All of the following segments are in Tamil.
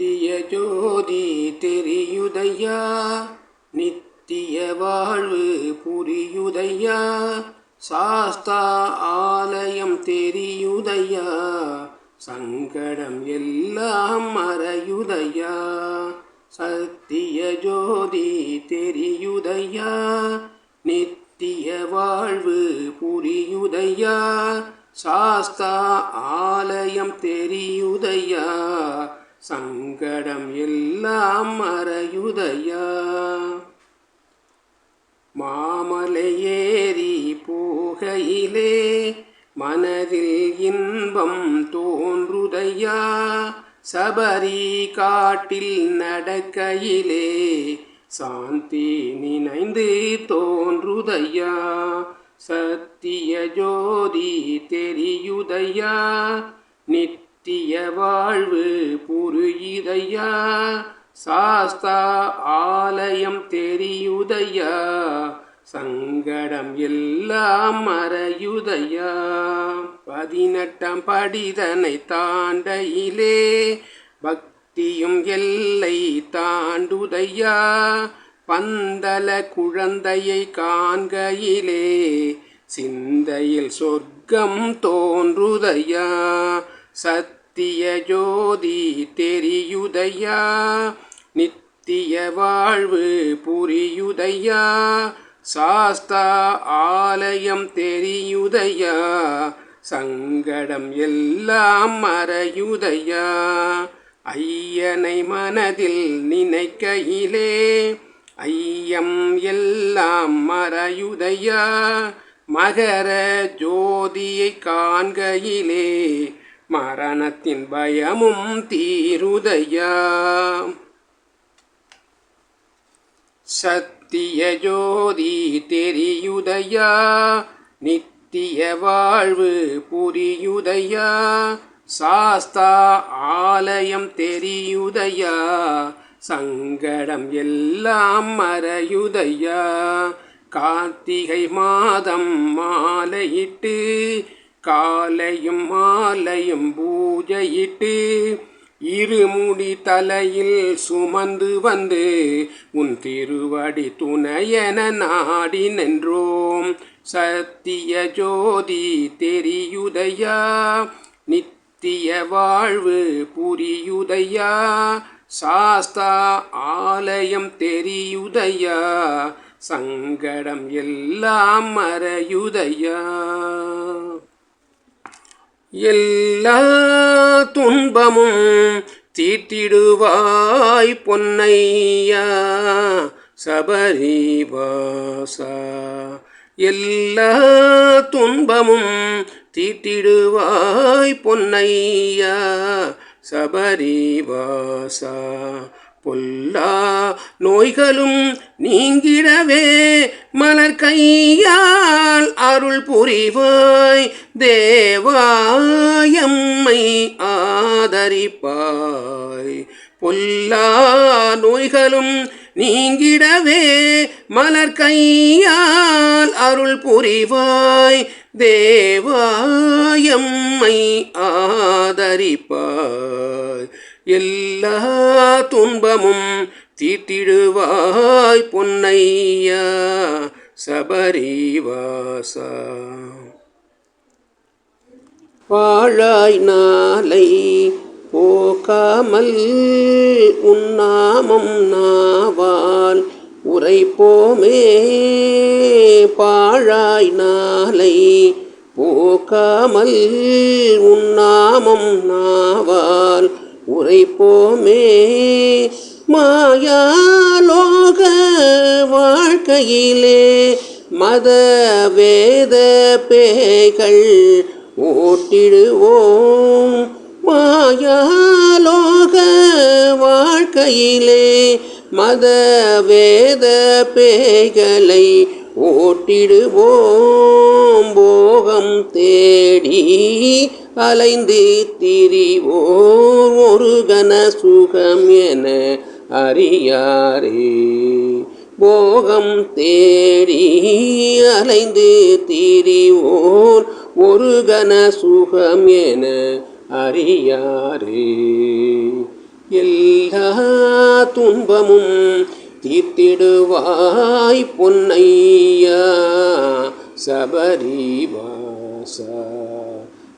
நித்திய ஜோதி தெரியுதையா? நித்திய வாழ்வு புரியுதையா? சாஸ்தா ஆலயம் தெரியுதையா? சங்கடம் எல்லாம் மறையுதையா? சத்திய ஜோதி தெரியுதையா? நித்திய வாழ்வு புரியுதையா? சாஸ்தா ஆலயம் தெரியுதையா? சங்கடம் எல்லாம் மறையுதையா? மாமலையேறி போகையிலே மனதில் இன்பம் தோன்றுதையா? சபரி காட்டில் நடக்கையிலே சாந்தி நினைந்து தோன்றுதையா? சத்திய ஜோதி தெரியுதையா? நித் நித்திய வாழ்வு புரியுதையா? சாஸ்தா ஆலயம் தெரியுதையா? சங்கடம் எல்லாம் மறையுதையா? பதினெட்டாம் படிதனை தாண்டையிலே பக்தியும் எல்லை தாண்டுதையா? பந்தல குழந்தையை காண்கையிலே சிந்தையில் சொர்க்கம் தோன்றுதையா? சத்திய ஜோதி தெரியுதையா? நித்திய வாழ்வு புரியுதையா? சாஸ்தா ஆலயம் தெரியுதையா? சங்கடம் எல்லாம் மறையுதையா? ஐயனை மனதில் நினைக்கையிலே ஐயம் எல்லாம் மறையுதையா? மகர ஜோதியை காண்கையிலே மரணத்தின் பயமும் தீருதையா. சத்திய ஜோதி தெரியுதையா. நித்திய வாழ்வு புரியுதையா. சாஸ்தா ஆலயம் தெரியுதையா. சங்கடம் எல்லாம் மறையுதையா. கார்த்திகை மாதம் மாலையிட்டு காலையும் மாலையும் பூஜையிட்டு இருமுடி தலையில் சுமந்து வந்து உன் திருவடி துணையென நாடி நின்றோம். சத்திய ஜோதி தெரியுதையா? நித்திய வாழ்வு புரியுதையா? சாஸ்தா ஆலயம் தெரியுதையா? சங்கடம் எல்லாம் மறையுதையா? எல்லா துன்பமும் தீட்டிடுவாய் பொன்னையா சபரிவாசா. எல்லா துன்பமும் தீட்டிடுவாய் பொன்னையா சபரிவாசா. பொல்லா நோய்களும் நீங்கிடவே மலர் கையால் அருள் புரிவாய் தேவாயம்மை ஆதரிப்பாய். பொல்லா நோய்களும் நீங்கிடவே மலர் கையால் அருள் புரிவாய் தேவாயம்மை ஆதரிப்பாய். எல்லா துன்பமும் தீட்டிடுவாய் பொன்னையா சபரிவாசா. வாழாய் நாளை போக்காமல் உன்னாமம் நாவால் உரைப்போமே. பாழாய் நாளை போக்காமல் உன்னாமம் நாவால் உரைப்போமே. மாயாலோக வாழ்க்கையிலே மத வேத பேய்கள் ஓட்டிடுவோம் மாயாலோக வாழ்க்கையிலே மத வேத பேய்களை ஓட்டிடுவோம் போகம் தேடி அலைந்து திரிவோர் ஒரு கன சுகம் என அறியாரே. போகம் தேடி அலைந்து திரிவோர் ஒரு கன சுகம் என அறியாரே. எல்லா துன்பமும் தீர்த்திடுவாய் பொன்னையா சபரிவாசா.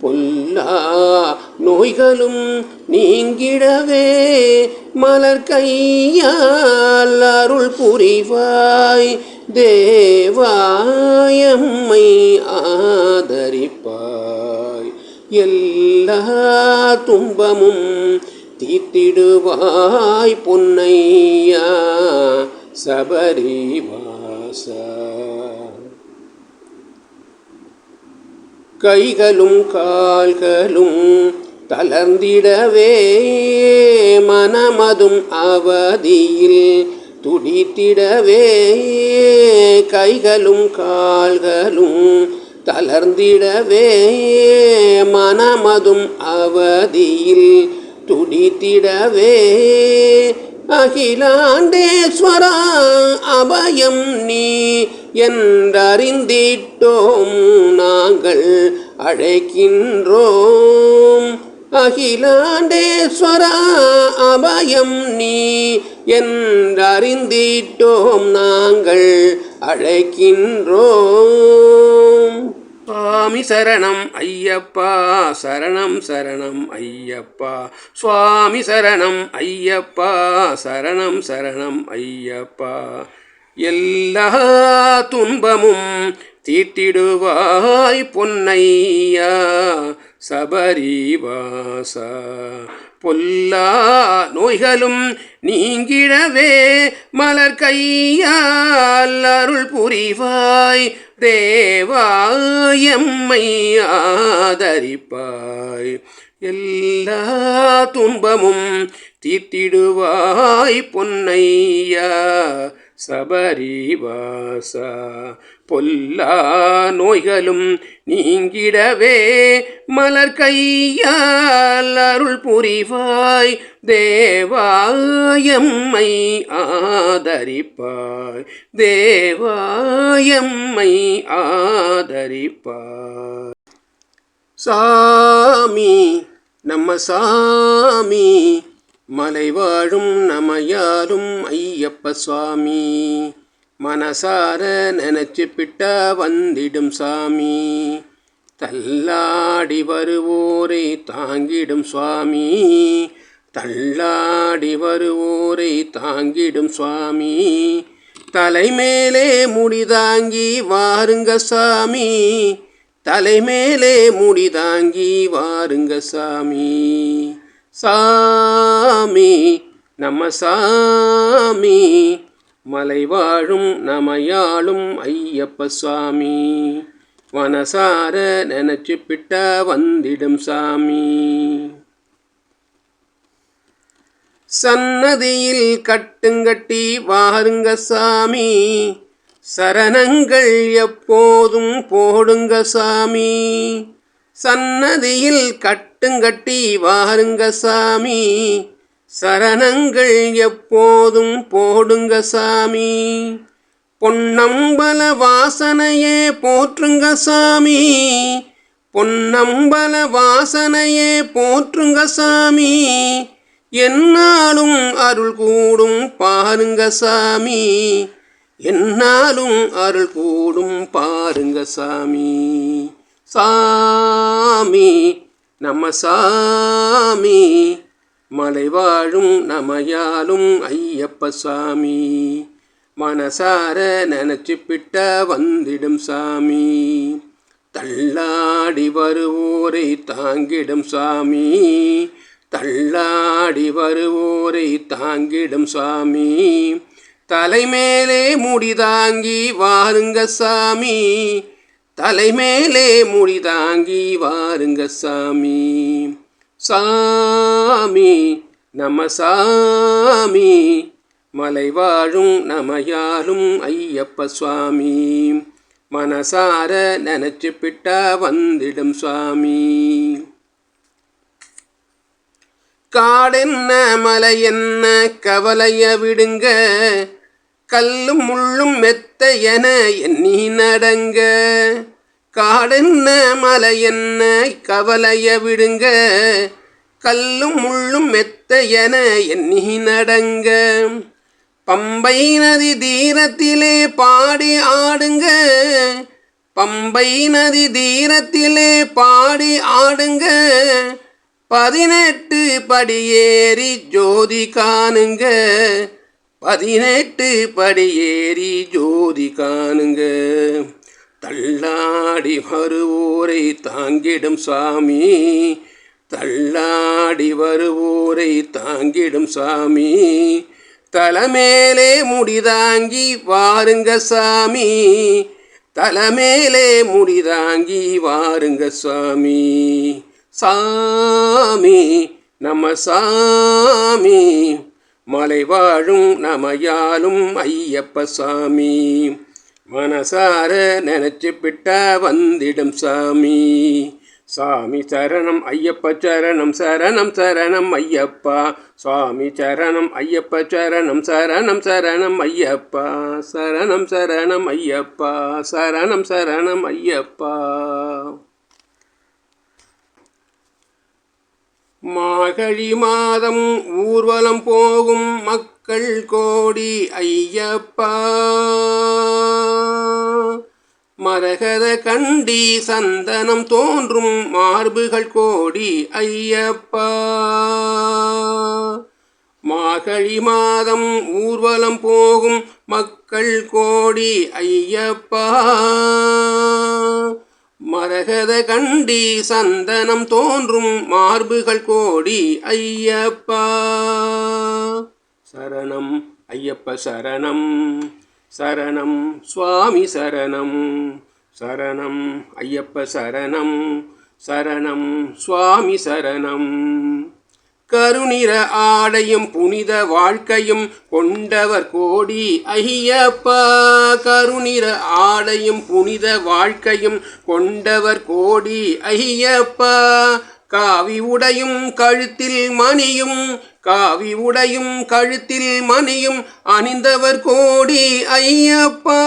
பொல்லா நோய்களும் நீங்கிடவே மலர் கையால் அருள் புரிவாய் தேவாயம்மை ஆதரிப்பாய். எல்லா துன்பமும் தீர்த்திடுவாய் பொன்னையா சபரிவாசா. கைகளும் கால்களும் தளர்ந்திடவே மனமதும் அவதியில் துடித்திடவே கைகளும் கால்களும் தளர்ந்திடவே மனமதும் அவதியில் துடித்திடவே அகிலாண்டேஸ்வரா அபயம் நீ என்றறிந்திட்டோம் நாங்கள் அழைக்கின்றோம். அகிலாண்டேஸ்வரா அபயம் நீ என்றறிந்திட்டோம் நாங்கள் அழைக்கின்றோம். சுவாமி சரணம் ஐயப்பா சரணம் சரணம் ஐயப்பா. சுவாமி சரணம் ஐயப்பா சரணம் சரணம் ஐயப்பா. எல்லா துன்பமும் தீட்டிடுவாய் பொன்னையா சபரிவாசா. பொல்லா நோய்களும் நீங்கிடவே மலர் கையால் அருள் புரிவாய் தேவாயம்மை ஆதரிப்பாய். எல்லா துன்பமும் தீர்த்திடுவாய் பொன்னையா சபரிவாசா. பொல்லா நோய்களும் நீங்கிடவே. மலர் கையால் அருள் புரிவாய். தேவாயம்மை ஆதரிப்பாய். தேவாயம்மை ஆதரிப்பாய். சாமி நம்ம சாமி மலை வாழும் நமையாரும் ஐயப்ப சுவாமி. மனசார நினச்சிப்பிட்டா வந்திடும் சாமி. தள்ளாடி வருவோரை தாங்கிடும் சுவாமி. தள்ளாடி வருவோரை தாங்கிடும் சுவாமி. தலைமேலே முடிதாங்கி வாருங்க சாமி. தலைமேலே முடிதாங்கி வாருங்க சாமி. சாமி நம்ம சாமி. மலை வாழும் நமையாளும் ஐயப்ப சுவாமி மனசார நினைச்சு பிட்டா வந்திடும் சாமி. சன்னதியில் கட்டுங்கட்டி வாருங்க சாமி. சரணங்கள் எப்போதும் போடுங்க சாமி. சன்னதியில் கட்டுங்கட்டி வாருங்க சாமி. சரணங்கள் எப்போதும் போடுங்க சாமி. பொன்னம்பல வாசனையே போற்றுங்க சாமி. பொன்னம்பல வாசனையே போற்றுங்க சாமி. என்னாலும் அருள் கூடும் பாருங்க சாமி. என்னாலும் அருள் கூடும் பாருங்க சாமி. சாமி நம்ம சாமி. மலைவாழும் நமையாலும் ஐயப்ப சாமி. மனசார நினச்சிப்பிட்ட வந்திடும் சாமி. தள்ளாடி வருவோரை தாங்கிடும் சாமி. தள்ளாடி வருவோரை தாங்கிடும் சாமி. தலைமேலே முடிதாங்கி வாருங்க சாமி. தலைமேலே முடிதாங்கி வாருங்க சாமி. சாமி நம சாமி. மலை வாழும் நமையாலும் ஐயப்ப சுவாமி. மனசார நினச்சி பிட்டா வந்திடும் சுவாமி. காடென்ன மலை என்ன கவலைய விடுங்க. கல்லும் முள்ளும் மெத்த என எண்ணி நடங்க. காடென்ன மலை என்ன கவலைய விடுங்க. கல்லும் முள்ளும் மெத்த என எண்ணி நடங்க. பம்பை நதி தீரத்திலே பாடி ஆடுங்க. பம்பை நதி தீரத்திலே பாடி ஆடுங்க. பதினெட்டு படியேறி ஜோதி காணுங்க. பதினெட்டு படியேறி ஜோதி காணுங்க. தள்ளாடி வருவோரை தாங்கிடும் சாமி. தள்ளாடி வருவோரை தாங்கிடும் சாமி. தலைமேலே முடிதாங்கி வாருங்க சாமி. தலைமேலே முடிதாங்கி வாருங்க சாமி. சாமி நம்ம சாமி. மலை வாழும் நமையாலும் ஐயப்ப சாமி. மனசார நினைச்சு வந்திடும் சாமி. சாமி சரணம் ஐயப்ப சரணம் சரணம் சரணம் ஐயப்பா. சுவாமி சரணம் ஐயப்ப சரணம் சரணம் சரணம் ஐயப்பா. சரணம் சரணம் ஐயப்பா சரணம் சரணம் ஐயப்பா. மாகழி மாதம் ஊர்வலம் போகும் மக்கள் கோடி ஐயப்பா. மரகத கண்டி சந்தனம் தோன்றும் மார்புகள் கோடி ஐயப்பா. மாகழி மாதம் ஊர்வலம் போகும் மக்கள் கோடி ஐயப்பா. மரகத கண்டி சந்தனம் தோன்றும் மார்புகள் கோடி ஐயப்பா. சரணம் ஐயப்ப சரணம். சரணம் சுவாமி சரணம். சரணம் ஐயப்ப சரணம். சரணம் சுவாமி சரணம். கருநிற ஆடையும் புனித வாழ்க்கையும் கொண்டவர் கோடி ஐயப்பா. கருநிற ஆடையும் புனித வாழ்க்கையும் கொண்டவர் கோடி ஐயப்பா. காவி உடையும் கழுத்தில் மணியும் காவி உடையும் கழுத்தில் மணியும் அணிந்தவர் கோடி ஐயப்பா.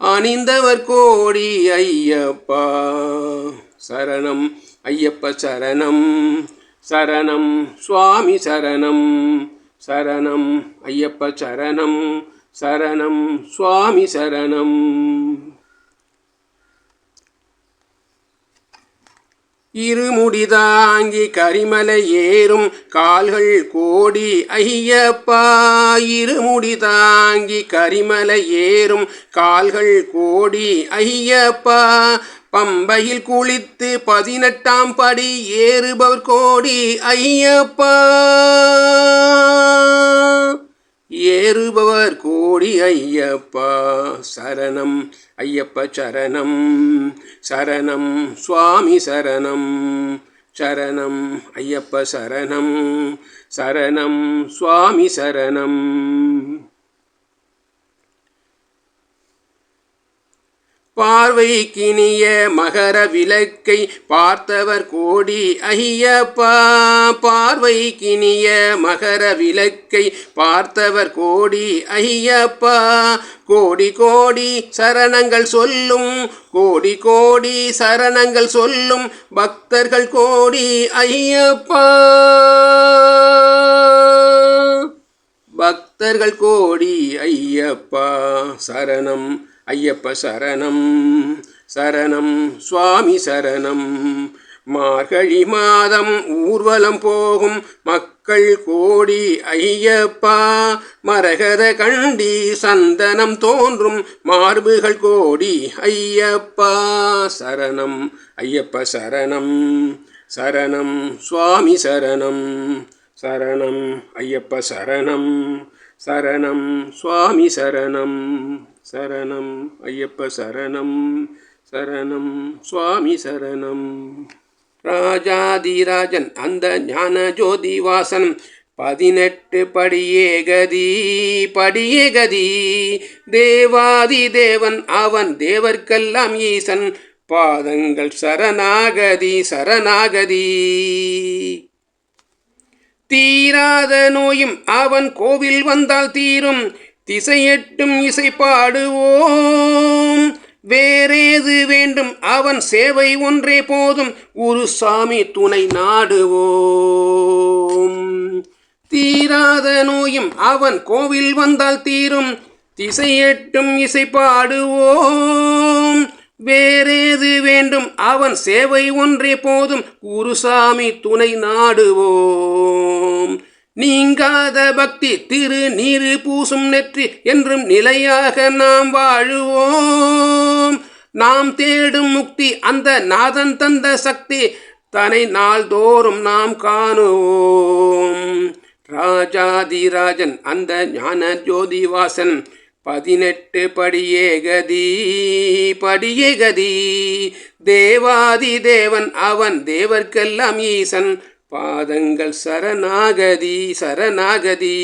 அணிந்தவர் கோடி ஐயப்பா. சரணம் ஐயப்ப சரணம். சரணம் சுவாமி சரணம். சரணம் ஐயப்ப சரணம். சரணம் சுவாமி சரணம். இருமுடிதாங்கி கரிமலை ஏறும் கால்கள் கோடி ஐயப்பா. இருமுடிதாங்கி கரிமலை ஏறும் கால்கள் கோடி ஐயப்பா. பம்பையில் குளித்து பதினெட்டாம் படி ஏறுபவர் கோடி ஐயப்பா. ஏறுபவர் கோடி ஐயப்பா. சரணம் ஐயப்ப சரணம். சரணம். சுவாமி சரணம். சரணம். ஐயப்ப சரணம். சரணம். சுவாமி சரணம். பார்வைக்கினிய மகர விளக்கை பார்த்தவர் கோடி ஐயப்பா பார்வைக்கினிய மகர விளக்கை பார்த்தவர் கோடி ஐயப்பா கோடி கோடி சரணங்கள் சொல்லும் கோடி கோடி சரணங்கள் சொல்லும் பக்தர்கள் கோடி ஐயப்பா பக்தர்கள் கோடி ஐயப்பா சரணம் ஐயப்ப சரணம் சரணம் சுவாமி சரணம். மார்கழி மாதம் ஊர்வலம் போகும் மக்கள் கோடி ஐயப்பா. மரகத கண்டி சந்தனம் தோன்றும் மார்புகள் கோடி ஐயப்பா. சரணம் ஐயப்ப சரணம் சரணம் சுவாமி சரணம். சரணம் ஐயப்ப சரணம் சரணம் சுவாமி சரணம். சரணம் ஐயப்ப சரணம். சரணம் சுவாமி சரணம். ராஜாதிராஜன் அந்த ஞான ஜோதி வாசன் பதினெட்டு படியே கதி படியே கதி. தேவாதி தேவன் அவன் தேவர்க்கெல்லாம் ஈசன். பாதங்கள் சரணாகதி சரணாகதி. தீராத நோயும் அவன் கோவில் வந்தால் தீரும். திசையெட்டும் இசை பாடுவோம். வேறேது வேண்டும்? அவன் சேவை ஒன்றே போதும். ஒரு சாமி துணை நாடுவோம். தீராத நோயும் அவன் கோவில் வந்தால் தீரும். திசையெட்டும் இசை பாடுவோம். வேறேது வேண்டும்? அவன் சேவை ஒன்றே போதும். குருசாமி துணை நாடுவோம். நீங்காத பக்தி திரு நீரு பூசும் நெற்றி என்றும் நிலையாக நாம் வாழுவோம். நாம் தேடும் முக்தி அந்த நாதன் தந்த சக்தி தனை நாள்தோறும் நாம் காணுவோம். ராஜாதிராஜன் அந்த ஞான ஜோதிவாசன் பதினெட்டு படியே கதி படியே கதி. தேவாதி தேவன் அவன் தேவர்க்கெல்லாம் ஈசன். பாதங்கள் சரணாகதி சரணாகதி.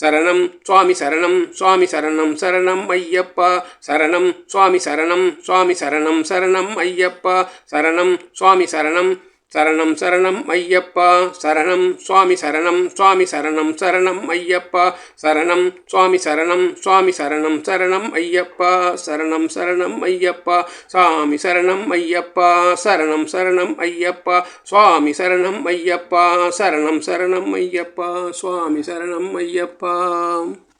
சரணம் சுவாமி சரணம் சுவாமி சரணம் சரணம் ஐயப்பா. சரணம் சுவாமி சரணம் சுவாமி சரணம் சரணம் ஐயப்பா. சரணம் சுவாமி சரணம் சரணம் சரணம் ஐயப்பா. சரணம் சுவாமி சரணம் சுவாமி சரணம் சரணம் ஐயப்பா. சரணம் சுவாமி சரணம் சுவாமி சரணம் சரணம் ஐயப்பா. சரணம் சரணம் ஐயப்பா. சாமி சரணம் ஐயப்பா. சரணம் சரணம் ஐயப்பா. சுவாமி சரணம் ஐயப்பா. சரணம் சரணம் ஐயப்பா. சுவாமி சரணம் ஐயப்பா.